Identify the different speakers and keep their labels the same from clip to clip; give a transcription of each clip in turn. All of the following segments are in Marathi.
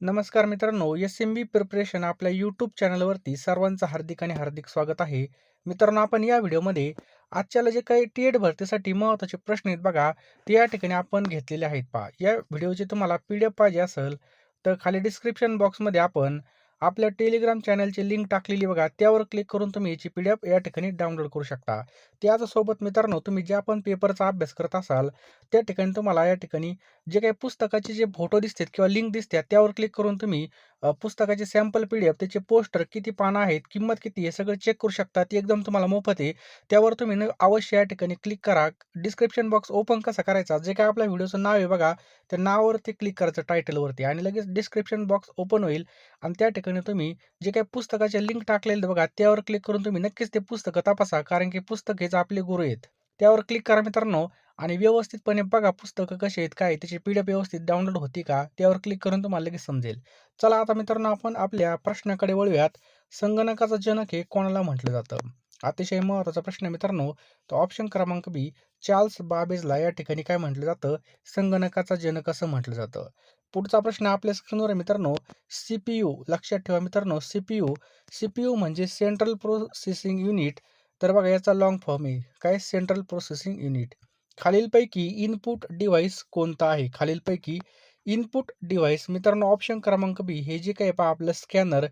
Speaker 1: नमस्कार मित्रांनो, एस-एम-बी प्रिपरेशन आपल्या यूट्यूब चॅनलवरती सर्वांचं हार्दिक आणि हार्दिक स्वागत आहे. मित्रांनो, आपण या व्हिडिओमध्ये आजच्याला जे काही टी-एड भरतीसाठी महत्त्वाचे प्रश्न आहेत बघा, ते या ठिकाणी आपण घेतलेले आहेत पहा. या व्हिडिओची तुम्हाला पी-डी-एफ पाहिजे असेल, तर खाली डिस्क्रिप्शन बॉक्समध्ये आपण आपल्या टेलिग्राम चॅनलची लिंक टाकलेली बघा, त्यावर क्लिक करून तुम्ही याची पी-डी-एफ या ठिकाणी डाउनलोड करू शकता. त्याचसोबत मित्रांनो, तुम्ही ज्या पण पेपरचा अभ्यास करत असाल, त्या ठिकाणी तुम्हाला या ठिकाणी जे काही पुस्तकाचे जे फोटो दिसतात किंवा लिंक दिसतात, त्यावर क्लिक करून तुम्ही पुस्तकाचे सॅम्पल पी-डी-एफ, त्याचे पोस्टर, किती पानं आहेत, किंमत किती आहे, सगळं चेक करू शकता. ते एकदम तुम्हाला मोफत आहे. त्यावर तुम्ही न अवश्य या ठिकाणी क्लिक करा. डिस्क्रिप्शन बॉक्स ओपन कसा करायचा, जे काय आपल्या व्हिडिओचं नाव आहे बघा, त्या नावावरती क्लिक करायचं टायटलवरती आणि लगेच डिस्क्रिप्शन बॉक्स ओपन होईल आणि त्या ठिकाणी तुम्ही जे काही पुस्तकाचे लिंक टाकलेले बघा, त्यावर क्लिक करून तुम्ही नक्कीच ते पुस्तकं तपासा. कारण की पुस्तक हेच आपले गुरु आहेत. त्यावर क्लिक करा मित्रांनो आणि व्यवस्थितपणे बघा पुस्तकं कसे आहेत, काय त्याची पी-डी-एफ व्यवस्थित डाउनलोड होती का? त्यावर क्लिक करून तुम्हाला लगेच समजेल. चला आता मित्रांनो, आपण आपल्या प्रश्नाकडे वळूयात. संगणकाचा जनक हे कोणाला म्हटलं जातं? अतिशय महत्त्वाचा प्रश्न मित्रांनो. तर ऑप्शन क्रमांक बी, चार्ल्स बाबेजला या ठिकाणी काय म्हटलं जातं? संगणकाचा जनक असं म्हटलं जातं. पुढचा प्रश्न आपल्या स्क्रीनवर आहे मित्रांनो. सी-पी-यू लक्षात ठेवा मित्रांनो, सी-पी-यू सी-पी-यू म्हणजे सेंट्रल प्रोसेसिंग युनिट. तर बघा याचा लाँग फॉर्म आहे. काय? Central processing unit. खालीलपैकी इनपुट डिव्हाइस कोणता आहे? खालीलपैकी इनपुट डिव्हाइस मित्रांनो ऑप्शन क्रमांक बी, हे जे काही पहा आपलं स्कॅनर,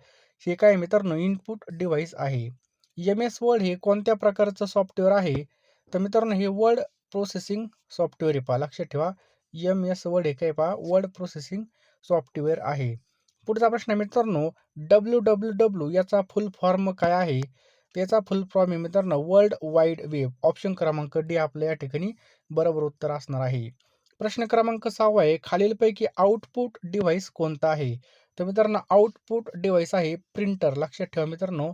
Speaker 1: हे काय मित्रांनो इनपुट डिव्हाइस आहे. एम-एस वर्ड हे कोणत्या प्रकारचं सॉफ्टवेअर आहे? तर मित्रांनो हे वर्ड प्रोसेसिंग सॉफ्टवेअर आहे पहा. लक्षात ठेवा. एम-एस वर्ड हे काय पहा वर्ड प्रोसेसिंग सॉफ्टवेअर आहे. पुढचा प्रश्न आहे मित्रांनो, डब्ल्यू-डब्ल्यू-डब्ल्यू याचा फुल फॉर्म काय आहे? त्याचा फुल फॉर्म आहे मित्रांनो वर्ल्ड वाईड वेब. ऑप्शन क्रमांक डी आपलं या ठिकाणी बरोबर उत्तर असणार आहे. प्रश्न क्रमांक सहावा आहे. खालीलपैकी आउटपुट डिव्हाइस कोणता आहे? तर मित्रांनो आउटपुट डिव्हाइस आहे प्रिंटर. लक्षात ठेवा मित्रांनो,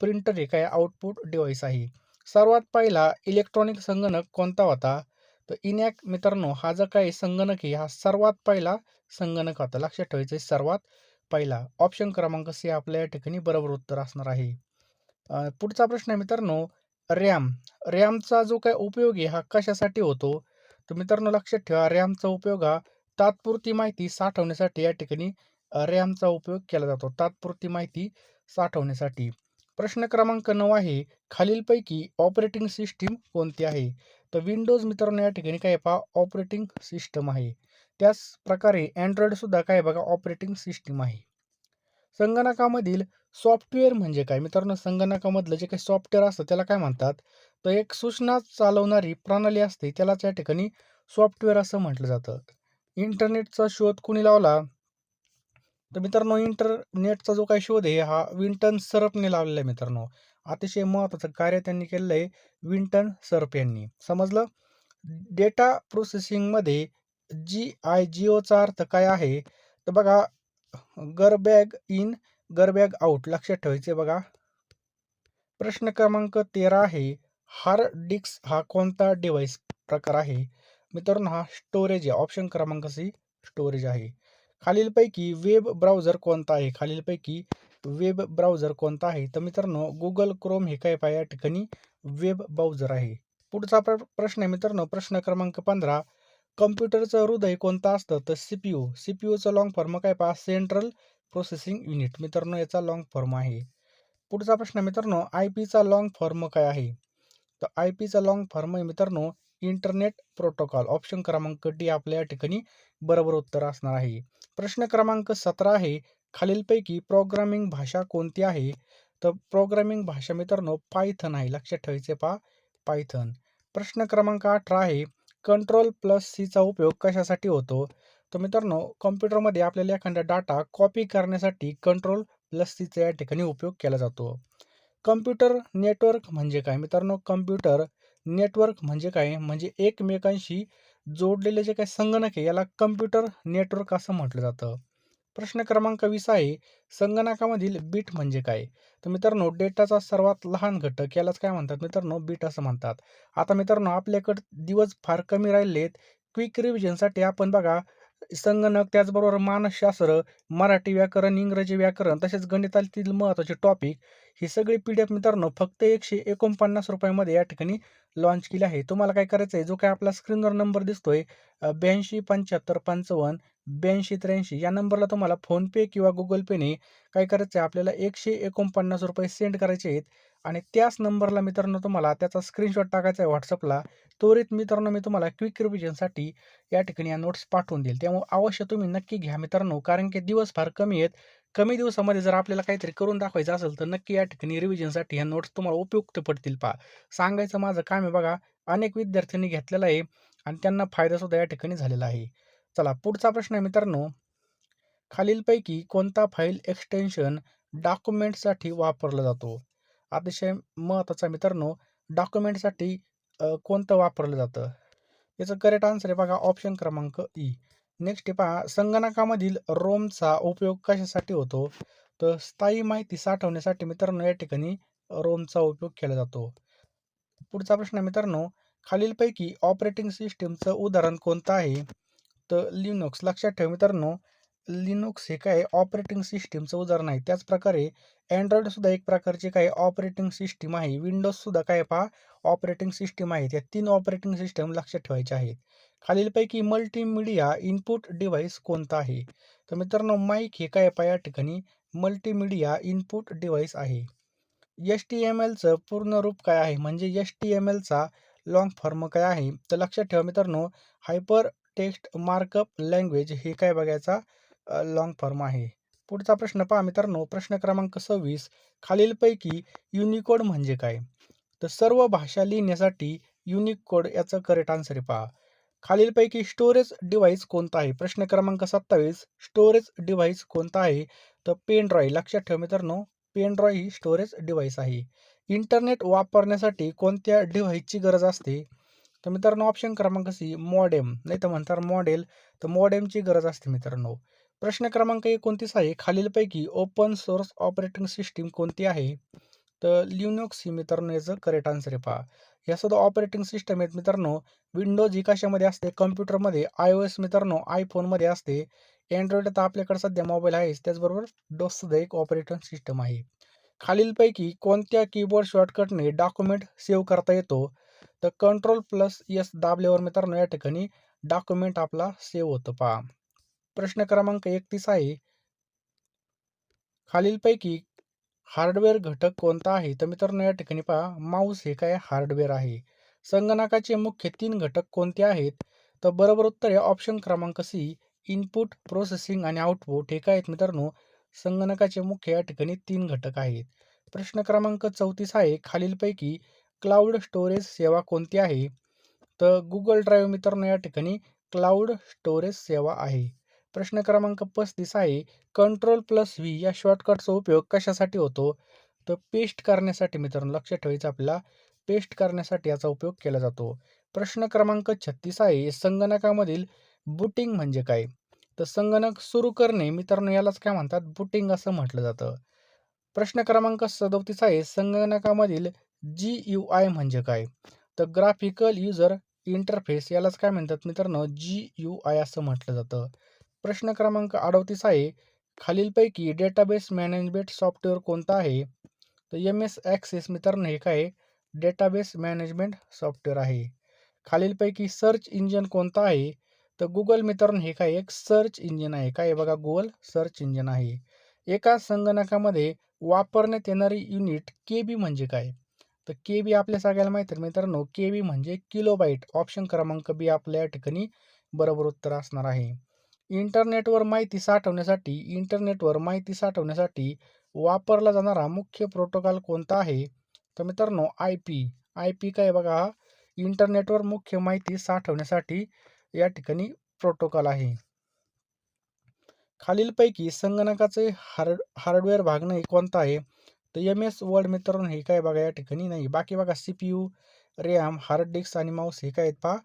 Speaker 1: प्रिंटर हे काय आउटपुट डिव्हाइस आहे. सर्वात पहिला इलेक्ट्रॉनिक संगणक कोणता होता? तर इनॅक मित्रांनो हा जो काय संगणक आहे, हा सर्वात पहिला संगणक होता. लक्षात ठेवायचं सर्वात पहिला. ऑप्शन क्रमांक सी आपल्या या ठिकाणी बरोबर उत्तर असणार आहे. पुढचा प्रश्न आहे मित्रांनो, रॅम. रॅमचा जो काय उपयोग आहे हा कशासाठी होतो? तर मित्रांनो लक्षात ठेवा रॅमचा उपयोग हा तात्पुरती माहिती साठवण्यासाठी या ठिकाणी रॅमचा उपयोग केला जातो. तात्पुरती माहिती साठवण्यासाठी. प्रश्न क्रमांक नऊ आहे. खालीलपैकी ऑपरेटिंग सिस्टीम कोणती आहे? तर विंडोज मित्रांनो या ठिकाणी काय पहा ऑपरेटिंग सिस्टम आहे. त्याच प्रकारे Android काय बघा ऑपरेटिंग सिस्टीम आहे. संगणकामधील सॉफ्टवेअर म्हणजे काय? मित्रांनो संगणकामधलं जे काही सॉफ्टवेअर असतं त्याला काय म्हणतात? तर एक सूचना चालवणारी प्रणाली असते, त्यालाच या ठिकाणी सॉफ्टवेअर असं म्हटलं जातं. इंटरनेटचा शोध कुणी लावला? तर मित्रांनो इंटरनेटचा जो काही शोध आहे हा विंटन सरपने लावलेला आहे मित्रांनो. अतिशय महत्त्वाचं कार्य त्यांनी केलेलं आहे विंटन सरप यांनी. समजलं? डेटा प्रोसेसिंगमध्ये जी-आय-जिओचा अर्थ काय आहे? तर बघा गरबॅग इन, गरबॅग आउट लक्षात ठेवायचं आहे बघा. प्रश्न क्रमांक 13 आहे. हार्ड डिस्क हा कोणता डिव्हाइस प्रकार आहे? मित्रांनो हा स्टोरेज आहे. ऑप्शन क्रमांक सी स्टोरेज आहे. खालीलपैकी वेब ब्राउझर कोणता आहे? खालीलपैकी वेब ब्राउझर कोणता आहे? तर मित्रांनो गुगल क्रोम हे काय पाहिजे या ठिकाणी वेब ब्राउझर आहे. पुढचा प्र प्रश्न आहे मित्रांनो प्रश्न क्रमांक 15 कम्प्युटरचं हृदय कोणतं असतं? तर सी-पी-यू. सी-पी-यूचा लाँग फॉर्म काय पहा सेंट्रल प्रोसेसिंग युनिट. मित्रांनो याचा लाँग फॉर्म आहे. पुढचा प्रश्न मित्रांनो आय-पीचा लाँग फॉर्म काय आहे? तर आय-पीचा लाँग फॉर्म आहे मित्रांनो इंटरनेट प्रोटोकॉल. ऑप्शन क्रमांक डी आपल्या या ठिकाणी बरोबर उत्तर असणार आहे. प्रश्न क्रमांक 17 आहे. खालीलपैकी प्रोग्रामिंग भाषा कोणती आहे? तर प्रोग्रामिंग भाषा मित्रांनो पायथन आहे. लक्षात ठेवायचे पहा पायथन. प्रश्न क्रमांक 18 आहे. कंट्रोल प्लस सीचा उपयोग कशासाठी होतो? तर मित्रांनो कॉम्प्युटरमध्ये आपल्याला एखादा डाटा कॉपी करण्यासाठी कंट्रोल प्लस सीचा या ठिकाणी उपयोग केला जातो. कम्प्युटर नेटवर्क म्हणजे काय? मित्रांनो कम्प्युटर नेटवर्क म्हणजे काय? म्हणजे एकमेकांशी जोडलेले जे काही संगणक आहे याला कम्प्युटर नेटवर्क असं म्हटलं जातं. प्रश्न क्रमांक 20 आहे. संगणकामधील बीट म्हणजे काय? तर मित्रांनो डेटाचा सर्वात लहान घटक यालाच काय म्हणतात मित्रांनो बीट असं म्हणतात. आता मित्रांनो आपल्याकडे दिवस फार कमी राहिलेत क्विक रिव्हिजनसाठी आपण बघा संगणक त्याचबरोबर मानसशास्त्र मराठी व्याकरण इंग्रजी व्याकरण तसेच गणितातील महत्त्वाचे टॉपिक ही सगळी पी डी एफ मित्रांनो फक्त एकशे एकोणपन्नास रुपयामध्ये या ठिकाणी लॉन्च केली आहे. तुम्हाला काय करायचं आहे? जो काय आपला स्क्रीनवर नंबर दिसतोय ब्याऐंशी पंच्याहत्तर पंचावन्न ब्याऐंशी त्र्याऐंशी या नंबरला तुम्हाला फोनपे किंवा गुगल पेने काय करायचं आहे? आपल्याला एकशे एकोणपन्नास रुपये सेंड करायचे आहेत. आणि त्याच नंबरला मित्रांनो तुम्हाला त्याचा स्क्रीनशॉट टाकायचा आहे व्हॉट्सअपला त्वरित मित्रांनो मी तुम्हाला क्विक रिव्हिजनसाठी या ठिकाणी या नोट्स पाठवून देईल. त्यामुळे अवश्य तुम्ही नक्की घ्या मित्रांनो कारण की दिवस फार कमी आहेत. कमी दिवसामध्ये जर आपल्याला काहीतरी करून दाखवायचं असेल तर नक्की या ठिकाणी रिव्हिजनसाठी ह्या नोट्स तुम्हाला उपयुक्त पडतील पहा. सांगायचं माझं काम आहे बघा अनेक विद्यार्थ्यांनी घेतलेलं आहे आणि त्यांना फायदासुद्धा या ठिकाणी झालेला आहे. चला पुढचा प्रश्न आहे मित्रांनो. खालीलपैकी कोणता फाईल एक्सटेन्शन डॉक्युमेंटसाठी वापरला जातो? अतिशय महत्त्वाचा मित्रांनो डॉक्युमेंटसाठी कोणतं वापरलं जातं? याचं करेक्ट आन्सर आहे बघा ऑप्शन क्रमांक e. ई नेक्स्ट पहा संगणकामधील रोमचा उपयोग कशासाठी होतो? तर स्थायी माहिती साठवण्यासाठी मित्रांनो या ठिकाणी रोमचा उपयोग केला जातो. पुढचा प्रश्न मित्रांनो खालीलपैकी ऑपरेटिंग सिस्टीमचं उदाहरण कोणतं आहे? तर लिनोक्स लक्षात ठेवा मित्रांनो लिनोक्स हे काय ऑपरेटिंग सिस्टीमचं उदाहरण आहे. त्याचप्रकारे अँड्रॉइडसुद्धा एक प्रकारची काय ऑपरेटिंग सिस्टीम आहे. विंडोजसुद्धा काय पहा ऑपरेटिंग सिस्टीम आहे त्या तीन ऑपरेटिंग सिस्टीम लक्षात ठेवायचे आहेत. खालीलपैकी मल्टीमीडिया इनपुट डिव्हाइस कोणता आहे? तर मित्रांनो माईक हे काय पहा या ठिकाणी मल्टीमीडिया इनपुट डिव्हाइस आहे. एस टी एम एलचं पूर्ण रूप काय आहे? म्हणजे एस टी एम एलचा लॉंग फॉर्म काय आहे? तर लक्षात ठेवा मित्रांनो हायपर टेक्स्ट मार्कअप लँग्वेज हे काय बघायचा? लॉंग फॉर्म आहे. पुढचा प्रश्न पहा मित्रांनो प्रश्न क्रमांक सव्वीस. खालीलपैकी युनिकोड म्हणजे काय? तर सर्व भाषा लिहिण्यासाठी युनिक कोड याचं करेक्ट आन्सर आहे पहा. खालीलपैकी स्टोरेज डिव्हाइस कोणता आहे? प्रश्न क्रमांक सत्तावीस. स्टोरेज डिव्हाइस कोणता आहे? तर पेनड्रॉई लक्षात ठेवा मित्रांनो पेनड्रॉई ही स्टोरेज डिव्हाइस आहे. इंटरनेट वापरण्यासाठी कोणत्या डिव्हाइसची गरज असते? तर मित्रांनो ऑप्शन क्रमांक सी मॉडेम नाही तर म्हणतात मॉडेल तर मॉडेमची गरज असते मित्रांनो. प्रश्न क्रमांक एकोणतीस आहे. खालीलपैकी ओपन सोर्स ऑपरेटिंग सिस्टीम कोणती आहे? तर लिनोक्स ही मित्रांनो याचं करेक्ट आन्सर आहे पहा. या सुद्धा ऑपरेटिंग सिस्टम आहेत मित्रांनो. विंडोज ही कशामध्ये असते? कम्प्युटरमध्ये आय ओ एस मित्रांनो आयफोनमध्ये असते. अँड्रॉइड तर आपल्याकडे सध्या मोबाईल आहेच. त्याचबरोबर डोस सुद्धा एक ऑपरेटिंग सिस्टम आहे. खालीलपैकी कोणत्या कीबोर्ड शॉर्टकटने डॉक्युमेंट सेव्ह करता येतो? तर कंट्रोल प्लस यस दाबल्यावर मित्रांनो या ठिकाणी डॉक्युमेंट आपला सेव्ह होतो पहा. प्रश्न क्रमांक एकतीस आहे. खालीलपैकी हार्डवेअर घटक कोणता आहे? तर मित्रांनो या ठिकाणी पहा माऊस हे काय हार्डवेअर आहे? संगणकाचे मुख्य तीन घटक कोणते आहेत? तर बरोबर उत्तर आहे ऑप्शन क्रमांक सी इनपुट प्रोसेसिंग आणि आउटपुट. हे काय आहेत मित्रांनो? संगणकाचे मुख्य या ठिकाणी तीन घटक आहेत. प्रश्न क्रमांक चौतीस आहे. खालीलपैकी क्लाउड स्टोरेज सेवा कोणती आहे? तर गुगल ड्राईव्ह मित्रांनो या ठिकाणी क्लाउड स्टोरेज सेवा आहे. प्रश्न क्रमांक पस्तीस आहे. कंट्रोल प्लस व्ही या शॉर्टकटचा उपयोग कशासाठी होतो? तर पेस्ट करण्यासाठी मित्रांनो लक्षात ठेवायचं आपल्याला. पेस्ट करण्यासाठी याचा उपयोग केला जातो. प्रश्न क्रमांक छत्तीस आहे. संगणकामधील बुटिंग म्हणजे काय? तर संगणक सुरू करणे मित्रांनो यालाच काय म्हणतात? बुटिंग असं म्हटलं जातं. प्रश्न क्रमांक सदोतीस आहे. संगणकामधील जी यू आय म्हणजे काय? तर ग्राफिकल युजर इंटरफेस यालाच काय म्हणतात मित्रांनो? जी यू आय असं म्हटलं जातं. प्रश्न क्रमांक अडतीस आहे. खालीलपैकी डेटाबेस मॅनेजमेंट सॉफ्टवेअर कोणता आहे? तर एम एस ॲक्सेस मित्रांनो हे काय डेटाबेस मॅनेजमेंट सॉफ्टवेअर आहे. खालीलपैकी सर्च इंजिन कोणता आहे? तर गुगल मित्रांनो हे काय एक सर्च इंजिन आहे. काय बघा गुगल सर्च इंजिन आहे. एका संगणकामध्ये वापरण्यात येणारी युनिट के बी म्हणजे काय? तर के बी आपल्या सगळ्याला माहिती आहे मित्रांनो. के बी म्हणजे किलोबाईट ऑप्शन क्रमांक बी आपल्या ठिकाणी बरोबर उत्तर असणार आहे. इंटरनेटवर माहिती साठवण्यासाठी इंटरनेटवर माहिती साठवण्यासाठी वापरला जाणारा मुख्य प्रोटोकॉल कोणता आहे? तर मित्रांनो आय पी. आय पी काय बघा इंटरनेटवर मुख्य माहिती साठवण्यासाठी या ठिकाणी प्रोटोकॉल आहे. खालीलपैकी संगणकाचे हार्ड हार्डवेअर भाग नाही कोणता आहे? तर एम एस वर्ड मित्रांनो हे काय बघा या ठिकाणी नाही. बाकी बघा C P U RAM hard disk आणि माऊस हे काय आहेत पहा?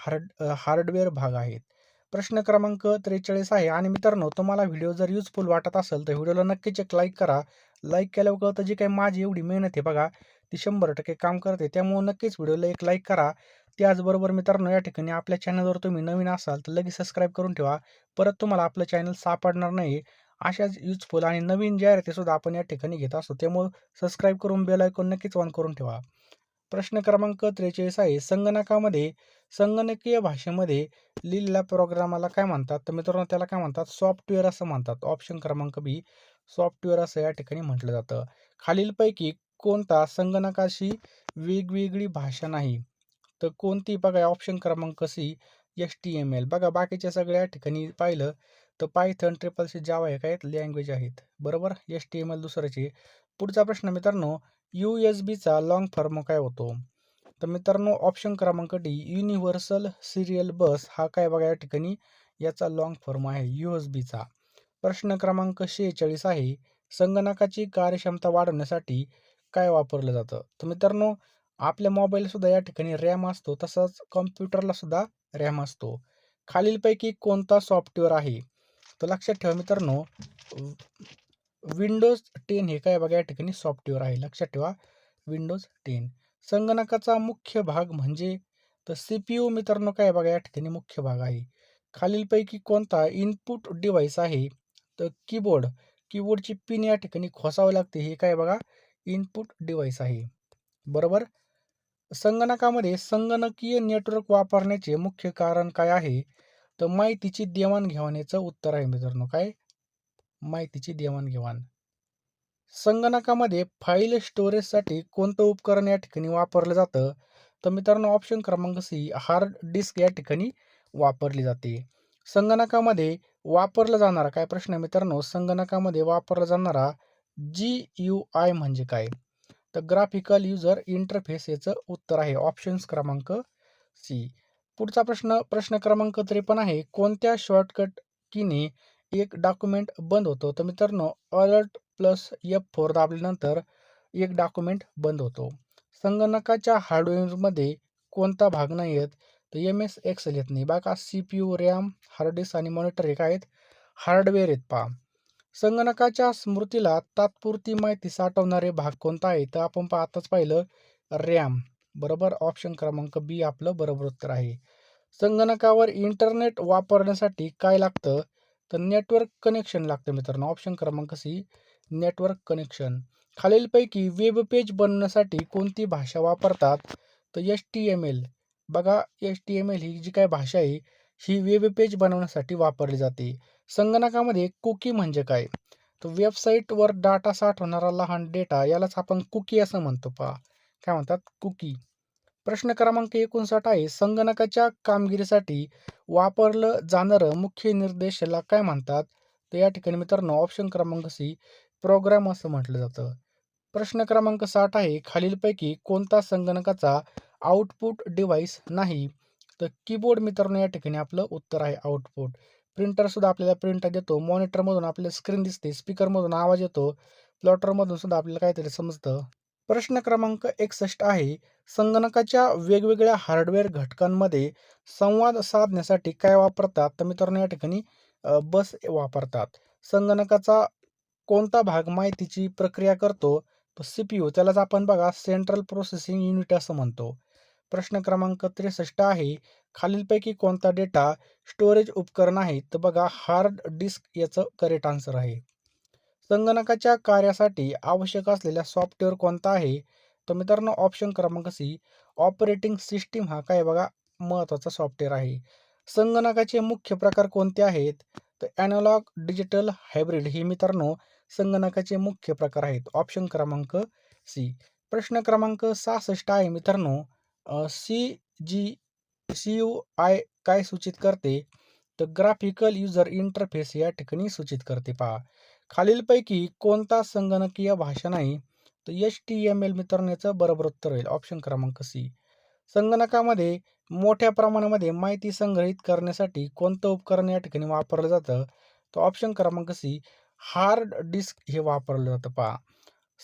Speaker 1: हार्ड हार्डवेअर भाग आहेत. प्रश्न क्रमांक त्रेचाळीस आहे. आणि मित्रांनो तुम्हाला व्हिडिओ जर युजफुल वाटत असेल तर व्हिडिओला नक्कीच एक लाईक करा. लाईक केल्यावर कळतं जी काही माझी एवढी मेहनत आहे बघा ती शंभर टक्के काम करते. त्यामुळे नक्कीच व्हिडिओला एक लाईक करा. त्याचबरोबर मित्रांनो या ठिकाणी आपल्या चॅनलवर तुम्ही नवीन असाल तर लगेच सबस्क्राईब करून ठेवा. परत तुम्हाला आपलं चॅनल सापडणार नाही. अशाच युजफुल आणि नवीन जाहिरातीसुद्धा आपण या ठिकाणी घेत असतो. त्यामुळे सबस्क्राईब करून बेल आयकॉन नक्कीच ऑन करून ठेवा. प्रश्न क्रमांक त्रेचाळीस आहे. संगणकामध्ये संगणकीय भाषेमध्ये लिहिलेल्या प्रोग्रामाला काय म्हणतात? तर मित्रांनो त्याला काय म्हणतात? सॉफ्टवेअर असं म्हणतात. ऑप्शन क्रमांक बी सॉफ्टवेअर असं या ठिकाणी म्हटलं जातं. खालीलपैकी कोणता संगणकाशी वेगवेगळी भाषा नाही? तर कोणती? बघा ऑप्शन क्रमांक C S T M L. बघा बाकीच्या सगळ्या ठिकाणी पाहिलं तर पायथन ट्रिपल सी जावा हे काय लँग्वेज आहेत. बरोबर? एस टी एम एल दुसऱ्याचे पुढचा प्रश्न मित्रांनो यू एस बीचा लॉंग फॉर्म काय होतो? तर मित्रांनो ऑप्शन क्रमांक डी युनिव्हर्सल सिरियल बस हा काय बघा या ठिकाणी? याचा लॉंग फॉर्म आहे यू एस बीचा प्रश्न क्रमांक शेहेचाळीस आहे संगणकाची कार्यक्षमता वाढवण्यासाठी काय वापरलं जातं? तर मित्रांनो आपल्या मोबाईलसुद्धा या ठिकाणी रॅम असतो तसंच कम्प्युटरला सुद्धा रॅम असतो. खालीलपैकी कोणता सॉफ्टवेअर आहे? तर लक्षात ठेवा मित्रांनो विंडोज टेन हे काय बघा या ठिकाणी सॉफ्टवेअर आहे. लक्षात ठेवा विंडोज टेन. संगणकाचा मुख्य भाग म्हणजे तर सी पी यू मित्रांनो काय बघा या ठिकाणी मुख्य भाग आहे. खालीलपैकी कोणता इनपुट डिव्हाइस आहे? तर कीबोर्ड कीबोर्डची पिन या ठिकाणी खोसावं लागते. हे काय बघा इनपुट डिव्हाइस आहे. बरोबर? संगणकामध्ये संगणकीय नेटवर्क वापरण्याचे मुख्य कारण काय आहे? तर माहितीची देवाणघेवाणीचं उत्तर आहे मित्रांनो. काय? माहितीची देवाणघेवाण. संगणकामध्ये फाईल स्टोरेजसाठी कोणतं उपकरण या ठिकाणी वापरलं जातं? तर मित्रांनो ऑप्शन क्रमांक सी हार्ड डिस्क या ठिकाणी वापरली जाते. संगणकामध्ये वापरला जाणारा काय प्रश्न आहे मित्रांनो? संगणकामध्ये वापरला जाणारा जी यू आय म्हणजे काय? तर ग्राफिकल युजर इंटरफेस याचं उत्तर आहे ऑप्शन्स क्रमांक सी. पुढचा प्रश्न प्रश्न क्रमांक त्रेपन्न आहे. कोणत्या शॉर्टकट कीने एक डॉक्युमेंट बंद होतो. तर मित्रांनो अलर्ट प्लस एफ फोर दाबल्यानंतर एक डॉक्युमेंट बंद होतो. संगणकाच्या हार्डवेअरमध्ये कोणता भाग नाही आहेत तर एम एस एक्सेल येत नाही. बाका C P U RAM hard disk आणि मॉनिटर हे काय आहेत. हार्डवेअर आहेत पहा. संगणकाच्या स्मृतीला तात्पुरती माहिती साठवणारे भाग कोणता आहे? तर आपण आताच पाहिलं रॅम बरोबर? ऑप्शन क्रमांक बी आपलं बरोबर उत्तर आहे. संगणकावर इंटरनेट वापरण्यासाठी काय लागतं? तर नेटवर्क कनेक्शन लागतं मित्रांनो. ऑप्शन क्रमांक सी नेटवर्क कनेक्शन खालीलपैकी वेब पेज बनवण्यासाठी कोणती भाषा वापरतात? तर एच टी एम एल बघा एच टी एम एल ही जी काय भाषा आहे ही वेब पेज बनवण्यासाठी वापरली जाते. संगणकामध्ये कुकी म्हणजे काय? तर वेबसाईटवर डाटा साठवणारा लहान डेटा यालाच आपण कुकी असं म्हणतो पहा. काय म्हणतात? कुकी प्रश्न क्रमांक एकोणसाठ आहे संगणकाच्या कामगिरीसाठी वापरलं जाणारं मुख्य निर्देशाला काय म्हणतात? तर या ठिकाणी मित्रांनो ऑप्शन क्रमांक सी प्रोग्राम असं म्हटलं जातं. प्रश्न क्रमांक साठ आहे खालीलपैकी कोणता संगणकाचा आउटपुट डिव्हाइस नाही? तर कीबोर्ड मित्रांनो या ठिकाणी आपलं उत्तर आहे आउटपुट प्रिंटरसुद्धा आपल्याला प्रिंट देतो. मॉनिटरमधून आपल्याला स्क्रीन दिसते. स्पीकरमधून आवाज येतो. प्लॉटरमधून सुद्धा आपल्याला काहीतरी समजतं. प्रश्न क्रमांक एकसष्ट आहे संगणकाच्या वेगवेगळ्या हार्डवेअर घटकांमध्ये संवाद साधण्यासाठी काय वापरतात? तर मित्रांनो या ठिकाणी बस वापरतात. संगणकाचा कोणता भाग माहितीची प्रक्रिया करतो? तो सी पी यू त्यालाच आपण बघा सेंट्रल प्रोसेसिंग युनिट असं म्हणतो. प्रश्न क्रमांक त्रेसष्ट आहे खालीलपैकी कोणता डेटा स्टोरेज उपकरण आहे? तर बघा हार्ड डिस्क याचं करेक्ट आन्सर आहे. संगणकाच्या कार्यासाठी आवश्यक असलेला सॉफ्टवेअर कोणता आहे? तर मित्रांनो ऑप्शन क्रमांक सी ऑपरेटिंग सिस्टीम हा काय बघा महत्त्वाचा सॉफ्टवेअर आहे. संगणकाचे मुख्य प्रकार कोणते आहेत? तर ॲनालॉग डिजिटल हायब्रिड हे मित्रांनो संगणकाचे मुख्य प्रकार आहेत. ऑप्शन क्रमांक सी प्रश्न क्रमांक सहासष्ट आहे मित्रांनो. C G C U I काय सूचित करते? तर ग्राफिकल युजर इंटरफेस या ठिकाणी सूचित करते पहा. खालीलपैकी कोणता संगणकीय भाषा नाही तर एच टी एम एल मित्रांनो याचं बरोबर उत्तर होईल. ऑप्शन क्रमांक सी संगणकामध्ये मोठ्या प्रमाणामध्ये माहिती संग्रहित करण्यासाठी कोणतं उपकरण या ठिकाणी वापरलं जातं? तर ऑप्शन क्रमांक सी हार्ड डिस्क हे वापरलं जातं. पहा.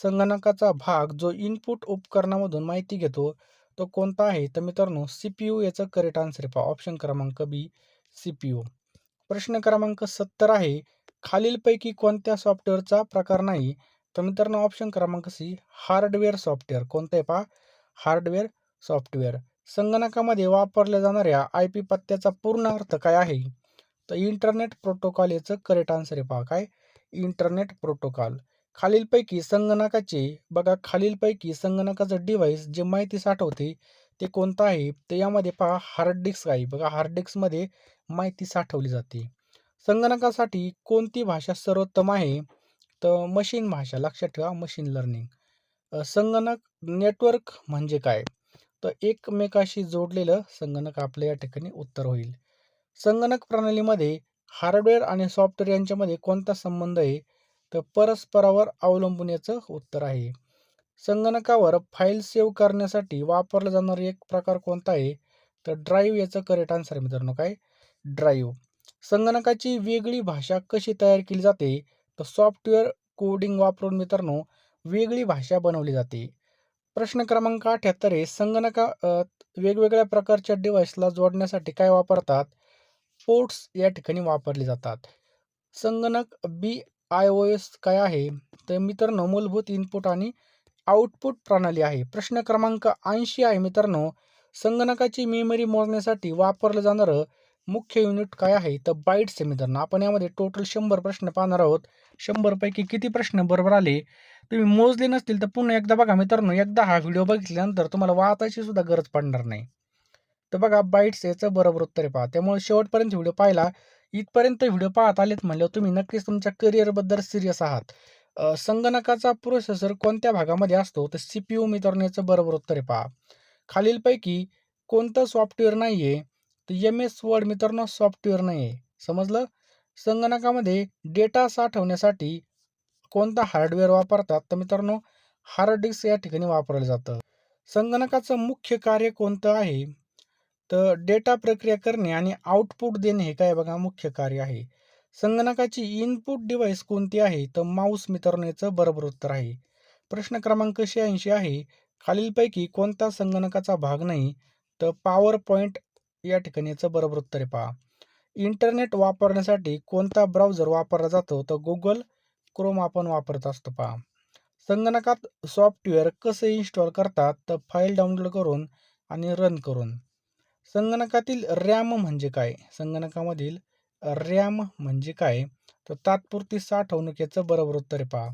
Speaker 1: संगणकाचा भाग जो इनपुट उपकरणामधून माहिती घेतो तो कोणता आहे? तर मित्रांनो सी पी यू याचं करेक्ट आन्सर पहा. ऑप्शन क्रमांक बी सी पी यू प्रश्न क्रमांक सत्तर आहे. खालीलपैकी कोणत्या सॉफ्टवेअरचा प्रकार नाही तर मित्रांनो ऑप्शन क्रमांक सी हार्डवेअर सॉफ्टवेअर कोणतं आहे पहा? हार्डवेअर सॉफ्टवेअर संगणकामध्ये वापरल्या जाणाऱ्या आय पी पत्त्याचा पूर्ण अर्थ काय आहे? तर इंटरनेट प्रोटोकॉल याचं करेक्ट आन्सर आहे पहा काय? इंटरनेट प्रोटोकॉल खालीलपैकी संगणकाचे बघा खालीलपैकी संगणकाचं डिव्हाइस जे माहिती साठवते ते कोणतं आहे? तर यामध्ये पहा हार्ड डिस्क आहे. बघा हार्ड डिस्कमध्ये माहिती साठवली जाते. संगणकासाठी कोणती भाषा सर्वोत्तम आहे? तर मशीन भाषा लक्षात ठेवा मशीन लर्निंग संगणक नेटवर्क म्हणजे काय? तर एकमेकाशी जोडलेलं संगणक आपल्या या ठिकाणी उत्तर होईल. संगणक प्रणालीमध्ये हार्डवेअर आणि सॉफ्टवेअर यांच्यामध्ये कोणता संबंध आहे? तर परस्परावर अवलंबून याचं उत्तर आहे. संगणकावर फाईल सेव्ह करण्यासाठी वापरला जाणारा एक प्रकार कोणता आहे? तर ड्राईव्ह याचं करेक्ट आन्सर आहे मित्रांनो. काय? ड्राईव्ह संगणकाची वेगळी भाषा कशी तयार केली जाते? तर सॉफ्टवेअर कोडिंग वापरून मित्रांनो वेगळी भाषा बनवली जाते. प्रश्न क्रमांक अठ्याहत्तर आहे संगणका वेगवेगळ्या प्रकारच्या डिव्हाइसला जोडण्यासाठी काय वापरतात? पोर्ट्स या ठिकाणी वापरले जातात. संगणक बी आय ओ एस काय आहे? तर मित्रांनो मूलभूत इनपुट आणि आउटपुट प्रणाली आहे. प्रश्न क्रमांक ऐंशी आहे मित्रांनो संगणकाची मेमरी मोजण्यासाठी वापरलं जाणारं मुख्य युनिट काय आहे? तर बाईट आहे आपण यामध्ये टोटल शंभर प्रश्न पाहणार आहोत. शंभरपैकी किती प्रश्न बरोबर आले? तुम्ही मोजले नसतील तर पुन्हा एकदा बघा मित्रांनो एकदा हा व्हिडिओ बघितल्यानंतर तुम्हाला वाचायची सुद्धा गरज पडणार नाही. तर बघा बाईट्स याचं बरोबर उत्तर पहा. त्यामुळे शेवटपर्यंत व्हिडिओ पाहिला. इथपर्यंत व्हिडिओ पाहत आलेत म्हणल्यावर तुम्ही नक्कीच तुमच्या करिअरबद्दल सिरियस आहात. संगणकाचा प्रोसेसर कोणत्या भागामध्ये असतो? तर सी पी यू मित्रांनो याचं बरोबर उत्तर पहा. खालीलपैकी कोणतं सॉफ्टवेअर नाही आहे तर एम एस वर्ड मित्रांनो सॉफ्टवेअर नाही आहे समजलं? संगणकामध्ये डेटा साठवण्यासाठी कोणता हार्डवेअर वापरतात? तर मित्रांनो हार्ड डिस्क या ठिकाणी वापरलं जातं. संगणकाचं मुख्य कार्य कोणतं आहे? तर डेटा प्रक्रिया करणे आणि आउटपुट देणे हे काय बघा मुख्य कार्य आहे. संगणकाची इनपुट डिव्हाइस कोणती आहे? तर माऊस मित्रांनो याचं बरोबर उत्तर आहे. प्रश्न क्रमांक शहाऐंशी आहे. खालीलपैकी कोणता संगणकाचा भाग नाही? तर पॉवर पॉईंट या ठिकाणी याचं बरोबर उत्तर आहे पहा. इंटरनेट वापरण्यासाठी कोणता ब्राउझर वापरला जातो? तर गुगल क्रोम आपण वापरत असतो पहा. संगणकात सॉफ्टवेअर कसे इन्स्टॉल करतात? तर फाईल डाउनलोड करून आणि रन करून. संगणकातील रॅम म्हणजे काय? संगणकामधील रॅम म्हणजे काय? तर तात्पुरती साठवणुकीचं बरोबर उत्तर पहा.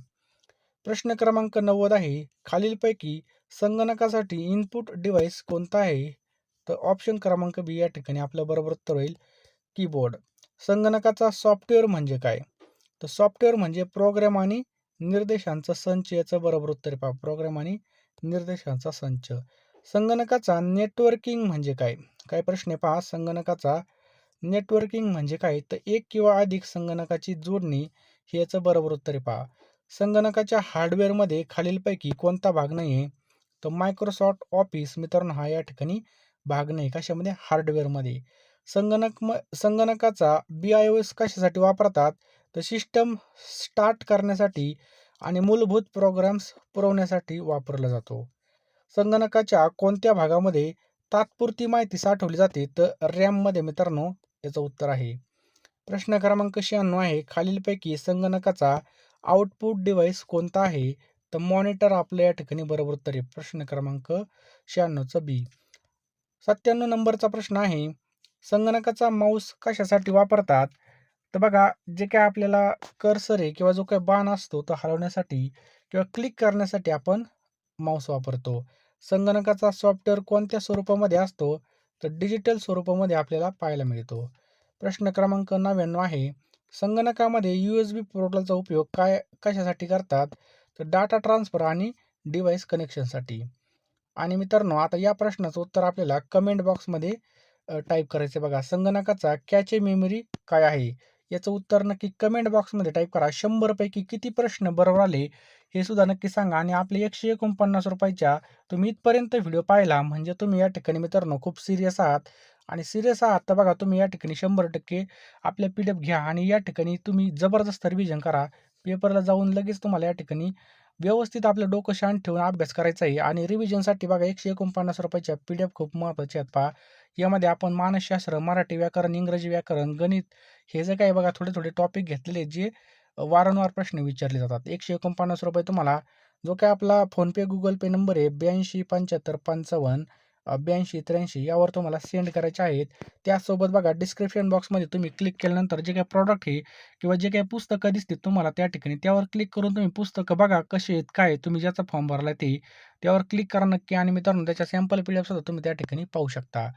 Speaker 1: प्रश्न क्रमांक नव्वद आहे. खालीलपैकी संगणकासाठी इनपुट डिव्हाइस कोणता आहे? तर ऑप्शन क्रमांक बी या ठिकाणी आपलं बरोबर उत्तर होईल कीबोर्ड संगणकाचा सॉफ्टवेअर म्हणजे काय? तर सॉफ्टवेअर म्हणजे प्रोग्राम आणि निर्देशांचा संच याचं बरोबर उत्तर पहा. प्रोग्राम आणि निर्देशांचा संच. संगणकाचा नेटवर्किंग म्हणजे काय? काय प्रश्न आहे पहा. संगणकाचा नेटवर्किंग म्हणजे काय? तर एक किंवा अधिक संगणकाची जोडणी हे याचं बरोबर उत्तर पहा. संगणकाच्या हार्डवेअरमध्ये खालीलपैकी कोणता भाग नाही आहे तर मायक्रोसॉफ्ट ऑफिस मित्रांनो हा या ठिकाणी भाग नाही. कशामध्ये? हार्डवेअरमध्ये. संगणक म संगणकाचा बी आय ओ एस कशासाठी वापरतात? तर सिस्टम स्टार्ट करण्यासाठी आणि मूलभूत प्रोग्राम्स पुरवण्यासाठी वापरला जातो. संगणकाच्या कोणत्या भागामध्ये तात्पुरती माहिती साठवली जाते? तर रॅममध्ये मित्रांनो याचं उत्तर आहे. प्रश्न क्रमांक शहाण्णव आहे. खालीलपैकी संगणकाचा आउटपुट डिव्हाइस कोणता आहे? तर मॉनिटर आपल्या या ठिकाणी बरोबर उत्तर आहे. प्रश्न क्रमांक शहाण्णवचं बी सत्त्याण्णव नंबरचा प्रश्न आहे संगणकाचा माऊस कशासाठी वापरतात? तर बघा जे काय आपल्याला कर्सर आहे किंवा जो काही बाण असतो तो हलवण्यासाठी किंवा क्लिक करण्यासाठी आपण माऊस वापरतो. संगणकाचा सॉफ्टवेअर कोणत्या स्वरूपामध्ये असतो? तर डिजिटल स्वरूपामध्ये आपल्याला पाहायला मिळतो. प्रश्न क्रमांक नव्याण्णव आहे संगणकामध्ये यू एस बी पोर्टलचा उपयोग काय कशासाठी करतात? तर डाटा ट्रान्सफर आणि डिव्हाइस कनेक्शनसाठी आणि मित्रांनो आता या प्रश्नाचं उत्तर आपल्याला कमेंट बॉक्समध्ये टाईप करायचं बघा. संगणकाचा कॅचे मेमरी काय आहे? याचं उत्तर नक्की कमेंट बॉक्समध्ये टाईप करा. शंभरपैकी किती प्रश्न बरोबर आले हे सुद्धा नक्की सांगा. आणि आपले एकशे एकोणपन्नास रुपयाच्या तुम्ही इथपर्यंत व्हिडिओ पाहिला म्हणजे तुम्ही या ठिकाणी मित्रांनो खूप सिरियस आहात. आणि सिरियस आहात तर बघा तुम्ही या ठिकाणी शंभर टक्के आपल्या पी डी एफ घ्या. आणि या ठिकाणी तुम्ही जबरदस्त रिव्हिजन करा. पेपरला जाऊन लगेच तुम्हाला या ठिकाणी व्यवस्थित आपलं डोकं शांत ठेवून अभ्यास करायचा आहे. आणि रिव्हिजनसाठी बघा एकशे एकोणपन्नास रुपयाच्या पी डी एफ खूप महत्त्वाचे आहेत पहा. यामध्ये आपण मानसशास्त्र मराठी व्याकरण इंग्रजी व्याकरण गणित हे जे काही बघा थोडे थोडे टॉपिक घेतलेले जे वारंवार प्रश्न विचारले जातात. एकशे एकोणपन्नास रुपये तुम्हाला जो काय आपला फोनपे गुगल पे नंबर आहे ब्याऐंशी पंच्याहत्तर पंचावन्न ब्याऐंशी त्र्याऐंशी यावर तुम्हाला सेंड करायचे आहेत. त्यासोबत बघा डिस्क्रिप्शन बॉक्समध्ये तुम्ही क्लिक केल्यानंतर जे काही प्रॉडक्ट आहे किंवा जे काही पुस्तकं दिसतील तुम्हाला त्या ठिकाणी त्यावर क्लिक करून तुम्ही पुस्तकं बघा कसे आहेत काय तुम्ही ज्याचा फॉर्म भरला ते त्यावर क्लिक करा नक्की आणि मित्रांनो त्याच्या सॅम्पल पी डी सुद्धा तुम्ही त्या ठिकाणी पाहू शकता.